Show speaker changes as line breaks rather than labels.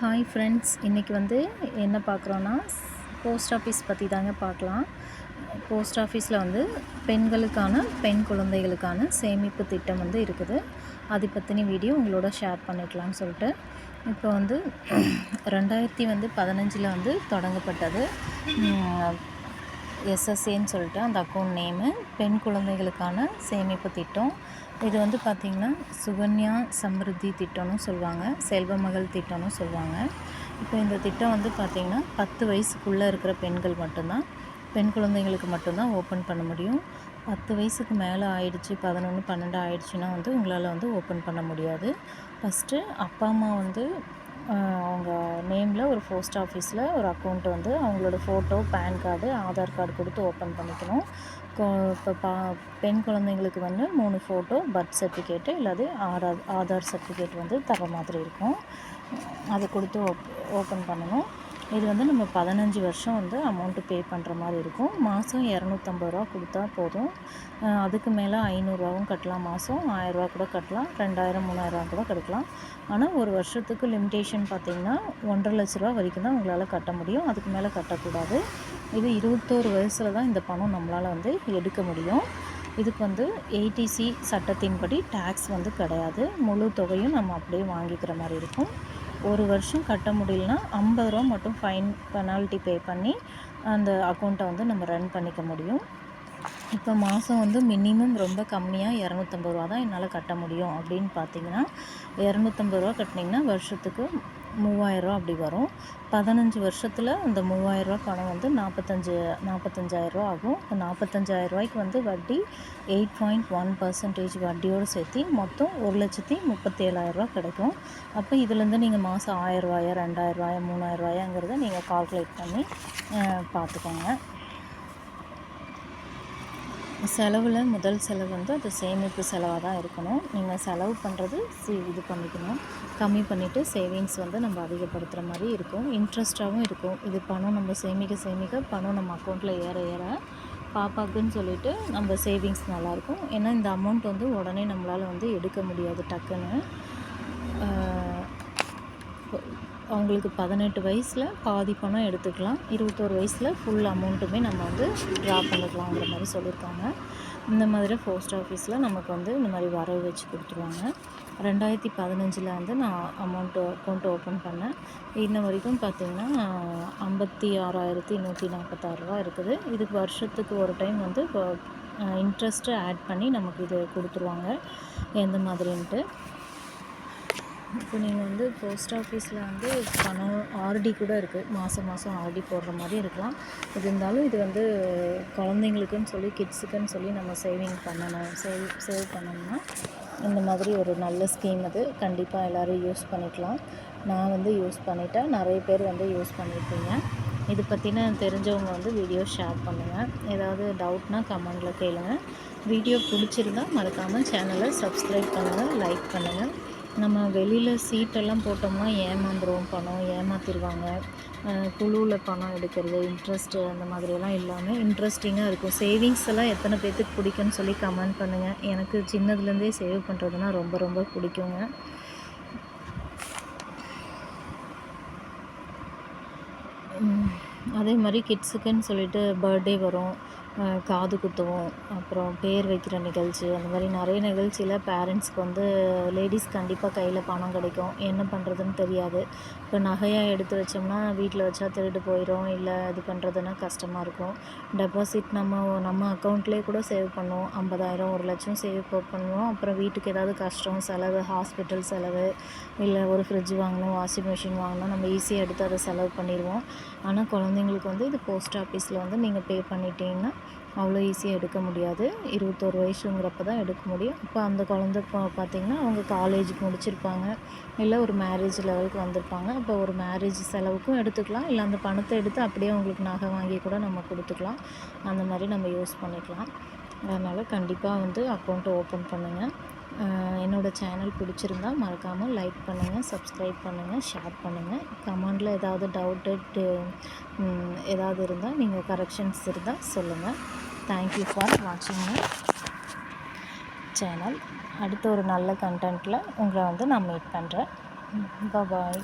Hi friends இன்றைக்கி வந்து என்ன பார்க்குறோன்னா போஸ்ட் ஆஃபீஸ் பற்றி தாங்க பார்க்கலாம். போஸ்ட் ஆஃபீஸில் வந்து பெண்களுக்கான பெண் குழந்தைகளுக்கான சேமிப்பு திட்டம் வந்து இருக்குது. அதை பற்றின வீடியோ உங்களோட ஷேர் பண்ணிக்கலாம்னு சொல்லிட்டு. இப்போ வந்து ரெண்டாயிரத்தி வந்து பதினஞ்சில் வந்து தொடங்கப்பட்டது. எஸ்எஸ்ஏன்னு சொல்லிட்டு அந்த அக்கௌண்ட் நேமு பெண் குழந்தைகளுக்கான சேமிப்பு திட்டம். இது வந்து பார்த்திங்கன்னா சுகன்யா சம்ருத்தி திட்டம்னு சொல்லுவாங்க. செல்வ மகள் திட்டம்னு சொல்லுவாங்க. இப்போ இந்த திட்டம் வந்து பார்த்திங்கன்னா பத்து வயசுக்குள்ளே இருக்கிற பெண்கள் மட்டும்தான் பெண் குழந்தைங்களுக்கு மட்டும்தான் ஓப்பன் பண்ண முடியும். பத்து வயசுக்கு மேலே ஆயிடுச்சு பதினொன்று பன்னெண்டு ஆயிடுச்சுன்னா வந்து உங்களால் வந்து ஓப்பன் பண்ண முடியாது. ஃபஸ்ட்டு அப்பா அம்மா வந்து அவங்க நேமில் ஒரு போஸ்ட் ஆஃபீஸில் ஒரு அக்கௌண்ட் வந்து அவங்களோட photo PAN card Aadhaar card கொடுத்து ஓப்பன் பண்ணிக்கணும். இப்போ பா பெண் குழந்தைங்களுக்கு வந்து மூணு ஃபோட்டோ பர்த் சர்டிஃபிகேட்டு இல்லாது ஆதார் ஆதார் சர்டிஃபிகேட் வந்து தர மாதிரி இருக்கும். அதை கொடுத்து ஓப் ஓப்பன் பண்ணணும். இது வந்து நம்ம பதினஞ்சு வருஷம் வந்து அமௌண்ட்டு பே பண்ணுற மாதிரி இருக்கும். மாதம் இரநூத்தம்பது ரூபா கொடுத்தா போதும். அதுக்கு மேலே ஐநூறுரூவாவும் கட்டலாம். மாதம் ஆயிரரூவா கூட கட்டலாம். ரெண்டாயிரம் மூணாயிரரூவா கூட கட்டலாம். ஆனால் ஒரு வருஷத்துக்கு லிமிட்டேஷன் பார்த்திங்கன்னா ஒன்றரை லட்ச ரூபா வரைக்கும் தான் உங்களால் கட்ட முடியும். அதுக்கு மேலே கட்டக்கூடாது. இது இருபத்தோரு வயசில் தான் இந்த பணம் நம்மளால் வந்து எடுக்க முடியும். இதுக்கு வந்து எயிட்டிசி சட்டத்தின்படி டேக்ஸ் வந்து கிடையாது. முழு தொகையும் நம்ம அப்படியே வாங்கிக்கிற மாதிரி இருக்கும். ஒரு வருஷம் கட்ட முடியலனா ஐம்பது ரூபா மட்டும் ஃபைன் பெனால்ட்டி பே பண்ணி அந்த அக்கௌண்ட்டை வந்து நம்ம ரன் பண்ணிக்க முடியும். இப்போ மாதம் வந்து மினிமம் ரொம்ப கம்மியாக இரநூத்தம்பது ரூபா தான் என்னால் கட்ட முடியும் அப்படின்னு பார்த்தீங்கன்னா இரநூத்தம்பது ரூபா கட்டினீங்கன்னா வருஷத்துக்கு மூவாயிரரூவா அப்படி வரும். பதினஞ்சு வருஷத்தில் அந்த மூவாயிரரூவா பணம் வந்து நாற்பத்தஞ்சு நாற்பத்தஞ்சாயிரரூவா ஆகும். இப்போ நாற்பத்தஞ்சாயிரரூவாய்க்கு வந்து வட்டி எயிட் பாயிண்ட் ஒன் பர்சன்டேஜ் வட்டியோடு சேர்த்து மொத்தம் ஒரு லட்சத்தி முப்பத்தி ஏழாயிரரூவா கிடைக்கும். அப்போ இதுலேருந்து நீங்கள் மாதம் ஆயிரரூவாயா ரெண்டாயிரரூவாயா மூணாயிரரூவாயாங்கிறத நீங்கள் கால்குலேட் பண்ணி பார்த்துக்கோங்க செலவில் முதல் செலவு வந்து அது சேமிப்பு செலவாக தான் இருக்கணும். நீங்கள் செலவு பண்ணுறது சி இது பண்ணிக்கணும். கம்மி பண்ணிவிட்டு சேவிங்ஸ் வந்து நம்ம அதிகப்படுத்துகிற மாதிரி இருக்கும். இன்ட்ரெஸ்ட்டாகவும் இருக்கும். இது பணம் நம்ம சேமிக்க சேமிக்க பணம் நம்ம அக்கௌண்ட்டில் ஏற ஏற பாப்பாக்குன்னு சொல்லிவிட்டு நம்ம சேவிங்ஸ் நல்லாயிருக்கும். ஏன்னா இந்த அமௌண்ட் வந்து உடனே நம்மளால் வந்து எடுக்க முடியாது டக்குன்னு. அவங்களுக்கு பதினெட்டு வயசில் பாதி பணம் எடுத்துக்கலாம். இருபத்தோரு வயசில் ஃபுல் அமௌண்ட்டுமே நம்ம வந்து ட்ரா பண்ணிக்கலாங்கிற மாதிரி சொல்லியிருக்காங்க. இந்த மாதிரி போஸ்ட் ஆஃபீஸில் நமக்கு வந்து இந்த மாதிரி வரவு வச்சு கொடுத்துருவாங்க. ரெண்டாயிரத்தி பதினஞ்சில் வந்து நான் அமௌண்ட்டு அக்கௌண்ட் ஓப்பன் பண்ணேன். இன்ன வரைக்கும் பார்த்திங்கன்னா ஐம்பத்தி ஆறாயிரத்தி நூற்றி நாற்பத்தாறு ரூபா இருக்குது. இதுக்கு வருஷத்துக்கு ஒரு டைம் வந்து இப்போ இன்ட்ரெஸ்ட்டு ஆட் பண்ணி நமக்கு இது கொடுத்துருவாங்க. எந்த மாதிரின்ட்டு. இப்போ நீங்கள் வந்து போஸ்ட் ஆஃபீஸில் வந்து பணம் ஆர்டி கூட இருக்குது மாதம் மாதம் ஆர்டி போடுற மாதிரி இருக்கலாம். இது இருந்தாலும் இது வந்து குழந்தைங்களுக்குன்னு சொல்லி கிட்ஸுக்குன்னு சொல்லி நம்ம சேவிங் பண்ணணும். சேவ் சேவ் பண்ணணும்னா இந்த மாதிரி ஒரு நல்ல ஸ்கீம் அது கண்டிப்பாக எல்லோரும் யூஸ் பண்ணிக்கலாம். நான் வந்து யூஸ் பண்ணிட்டேன். நிறைய பேர் வந்து யூஸ் பண்ணியிருப்பீங்க இது பற்றின தெரிஞ்சவங்க வந்து வீடியோ ஷேர் பண்ணுங்கள் ஏதாவது டவுட்னால் கமெண்டில் கேளுங்கள் வீடியோ பிடிச்சிருந்தா மறக்காமல் சேனலை சப்ஸ்கிரைப் பண்ணுங்கள் லைக் பண்ணுங்கள் நம்ம வெளியில் சீட்டெல்லாம் போட்டோம்னா ஏமாந்துருவோம் பணம் ஏமாற்றிடுவாங்க குழுவில் பணம் எடுக்கிறது இன்ட்ரெஸ்ட்டு அந்த மாதிரியெல்லாம் இல்லாமல் இன்ட்ரெஸ்டிங்காக இருக்கும். சேவிங்ஸ் எல்லாம் எத்தனை பேர்த்துக்கு பிடிக்குன்னு சொல்லி கமெண்ட் பண்ணுங்கள் எனக்கு சின்னதுலேருந்தே சேவ் பண்ணுறதுனா ரொம்ப ரொம்ப பிடிக்குங்க. அதே மாதிரி கிட்ஸுக்குன்னு சொல்லிட்டு பர்த்டே வரும். காது குத்துவோம். அப்புறம் பேர் வைக்கிற நிகழ்ச்சி அந்த மாதிரி நிறைய நிகழ்ச்சியில் பேரண்ட்ஸ்க்கு வந்து லேடிஸ் கண்டிப்பாக கையில் பணம் கிடைக்கும். என்ன பண்ணுறதுன்னு தெரியாது. இப்போ நகையாக எடுத்து வச்சோம்னா வீட்டில் வச்சா திருட்டு போயிடும் இல்லை இது பண்ணுறதுன்னா கஷ்டமாக இருக்கும். டெபாசிட் நம்ம நம்ம அக்கௌண்ட்லேயே கூட சேவ் பண்ணுவோம். ஐம்பதாயிரம் ஒரு லட்சம் சேவ் பண்ணுவோம். அப்புறம் வீட்டுக்கு ஏதாவது கஷ்டம் செலவு ஹாஸ்பிட்டல் செலவு இல்லை ஒரு ஃப்ரிட்ஜ் வாங்கணும் வாஷிங் மிஷின் வாங்கணும் நம்ம ஈஸியாக எடுத்து அதை செலவு பண்ணிடுவோம். ஆனால் குழந்தைங்களுக்கு வந்து இது போஸ்ட் ஆஃபீஸில் வந்து நீங்கள் பே பண்ணிட்டீங்கன்னா அவ்வளோ ஈஸியாக எடுக்க முடியாது. இருபத்தோரு வயசுங்கிறப்ப தான் எடுக்க முடியும். இப்போ அந்த குழந்த பார்த்திங்கன்னா அவங்க காலேஜ் முடிச்சிருப்பாங்க. இல்லை ஒரு மேரேஜ் லெவலுக்கு வந்திருப்பாங்க. அப்போ ஒரு மேரேஜ் செலவுக்கும் எடுத்துக்கலாம். இல்லை அந்த பணத்தை எடுத்து அப்படியே அவங்களுக்கு நகை வாங்கி கூட நம்ம கொடுத்துக்கலாம். அந்த மாதிரி நம்ம யூஸ் பண்ணிக்கலாம். அதனால் கண்டிப்பாக வந்து அக்கௌண்ட்டை ஓப்பன் பண்ணுங்கள் என்னோடய சேனல் பிடிச்சிருந்தா மறக்காமல் லைக் பண்ணுங்கள் சப்ஸ்கிரைப் பண்ணுங்கள் ஷேர் பண்ணுங்கள் கமெண்டில் ஏதாவது டவுட்டு ஏதாவது இருந்தால் நீங்கள் கரெக்ஷன்ஸ் இருந்தால் சொல்லுங்கள் தேங்க்யூ ஃபார் வாட்சிங் மை சேனல் அடுத்த ஒரு நல்ல கண்டென்ட்டில் உங்களை வந்து நான் மீட் பண்ணுறேன் பாய்